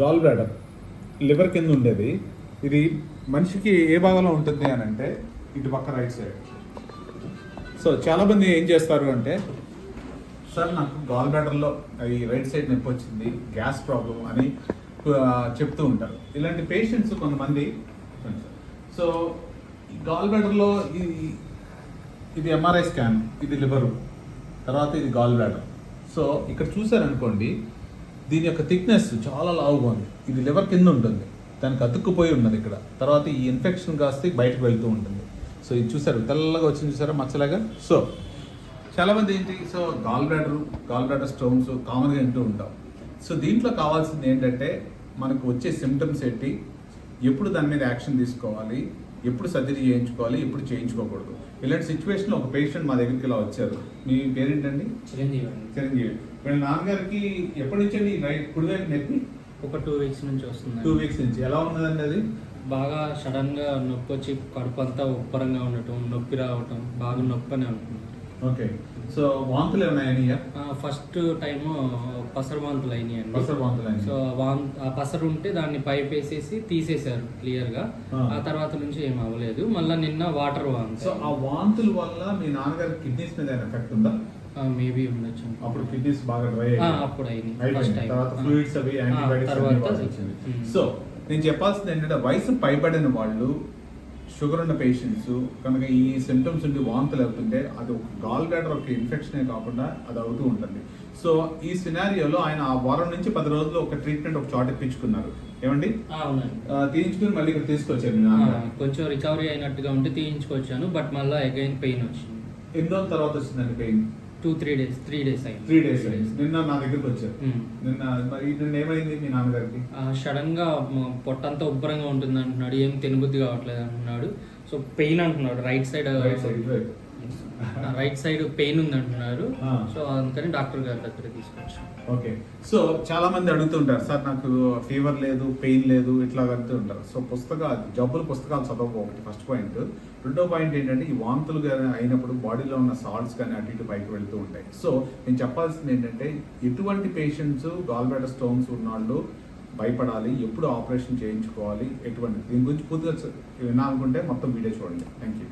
Gall bladder liver కింద ఉండేది. ఇది మనిషికి ఏ భాగంలో ఉంటుంది అని అంటే ఇటు పక్క రైట్ సైడ్. సో చాలామంది ఏం చేస్తారు అంటే సార్ నాకు గాల్ బ్లాడర్లో ఈ రైట్ సైడ్ నొప్పి వచ్చింది గ్యాస్ ప్రాబ్లం అని చెప్తూ ఉంటారు. ఇలాంటి పేషెంట్స్ కొంతమంది సో గాల్ బ్లాడర్లో ఇది ఇది ఎంఆర్ఐ స్కాన్ ఇది లివరు తర్వాత ఇది గాల్ బ్లాడర్ సో ఇక్కడ చూసారనుకోండి దీని యొక్క థిక్నెస్ చాలా లావుగా ఉంది. ఇది లివర్ కింద ఉంటుంది. దానికి అతుక్కుపోయి ఉన్నది ఇక్కడ. తర్వాత ఈ ఇన్ఫెక్షన్ కాస్తే బయటకు వెళ్తూ ఉంటుంది. సో ఇది చూసారు తెల్లగా వచ్చింది చూసారా మచ్చలాగా? సో చాలా మంది ఏంటి so gall bladder gall bladder stones కామన్గా వింటూ ఉంటాం. సో దీంట్లో కావాల్సింది ఏంటంటే మనకు వచ్చే సిమ్టమ్స్ ఏంటి ఎప్పుడు దాని మీద యాక్షన్ తీసుకోవాలి ఎప్పుడు సర్జరీ చేయించుకోవాలి ఎప్పుడు చేయించుకోకూడదు. ఇలాంటి సిచ్యువేషన్లో ఒక పేషెంట్ మా దగ్గరికి ఇలా వచ్చారు. మీ పేరేంటండి? చిరంజీవి అండి. చిరంజీవి. వీళ్ళ నాన్నగారికి ఎప్పటి నుంచి అండి రైట్ కుడివైపు నొప్పి? ఒక టూ వీక్స్ నుంచి వస్తుంది టూ వీక్స్ నుంచి. ఎలా ఉన్నదండి అది? బాగా సడన్గా నొప్పి వచ్చి కడుపు అంతా ఉప్పరంగా ఉండటం నొప్పి రావటం బాగా నొప్పి అని అంటున్నారు ఓకే సో వాంతులు ఏమైనా అయినాయా? ఫస్ట్ టైం పసరు వాంతులు అయినాయండి. పసరు వాంతులు అయినాయి. సో ఆ పసరు ఉంటే దాన్ని పైప్ వేసేసి తీసేశారు క్లియర్గా. ఆ. తర్వాత నుంచి ఏం అవ్వలేదు. మళ్ళీ నిన్న వాటర్ వాంతి. సో ఆ వాంతుల వల్ల మీ నాన్నగారి కిడ్నీస్ మీద ఎఫెక్ట్ ఉందా? మేబీ ఉండొచ్చు. అప్పుడు కిడ్నీస్ బాగా డ్రై అప్పుడు అయింది ఫస్ట్ టైం తర్వాత ఫ్లూయిడ్స్ అవి యాంటీబయాటిక్స్ తర్వాత. సో నేను చెప్పాల్సింది ఏంటంటే వయసు పైబడిన వాళ్ళు షుగర్ ఉన్న పేషెంట్స్ కనుక ఈ సిమ్టమ్స్ ఉండి వాంతులు అవుతుంటే అది ఒక గాల్ బ్లాడర్ ఒక ఇన్ఫెక్షనే కాకుండా అది అవుతూ ఉంటుంది. సో ఈ సినారియోలో ఆయన ఆ వారం నుంచి పది రోజులు ఒక ట్రీట్మెంట్ ఒక చోట ఇప్పించుకున్నారు. ఏమండి? తీయించుకుని మళ్ళీ ఇక్కడ తీసుకొచ్చారు కొంచెం రికవరీ అయినట్టుగా ఉంటే తీయించుకొచ్చాను బట్ మళ్ళీ అగైన్ పెయిన్ వచ్చింది. ఎన్ని రోజుల తర్వాత వచ్చిందండి pain two three days three days అయింది. త్రీ డేస్ నిన్న నా దగ్గరికి వచ్చారు. ఉమ్. నిన్న మరి నిన్న ఏమైంది మీ నాన్నగారికి? సడన్గా పొట్టంతా ఉబ్బరంగా ఉంటుంది అంటున్నాడు ఏం తినబుద్ధి కావట్లేదు అంటున్నాడు. సో పెయిన్ అంటున్నాడు రైట్ సైడ్ రైట్ సైడ్ ఇటువైపు. రైట్ సైడ్ పెయిన్ ఉంది అంటున్నారు. సో అందుకని డాక్టర్ గారి దగ్గర తీసుకొచ్చాం. ఓకే. సో చాలా మంది అడుగుతుంటారు సార్ నాకు ఫీవర్ లేదు పెయిన్ లేదు ఇట్లా అడుగుతూ ఉంటారు. సో పుస్తకాలు జబ్బులు పుస్తకాలు చదవకు ఒకటి ఫస్ట్ పాయింట్ రెండో పాయింట్ ఏంటంటే ఈ వాంతులు అయినప్పుడు బాడీలో ఉన్న సాల్ట్స్ కానీ అటు ఇటు పైకి వెళ్తూ ఉంటాయి. సో నేను చెప్పాల్సింది ఏంటంటే ఎటువంటి పేషెంట్స్ గాల్బ్లాడర్ స్టోన్స్ ఉన్నవాళ్ళు భయపడాలి ఎప్పుడు ఆపరేషన్ చేయించుకోవాలి ఎటువంటి దీని గురించి పూర్తిగా వినాలనుకుంటే మొత్తం వీడియో చూడండి. Thank you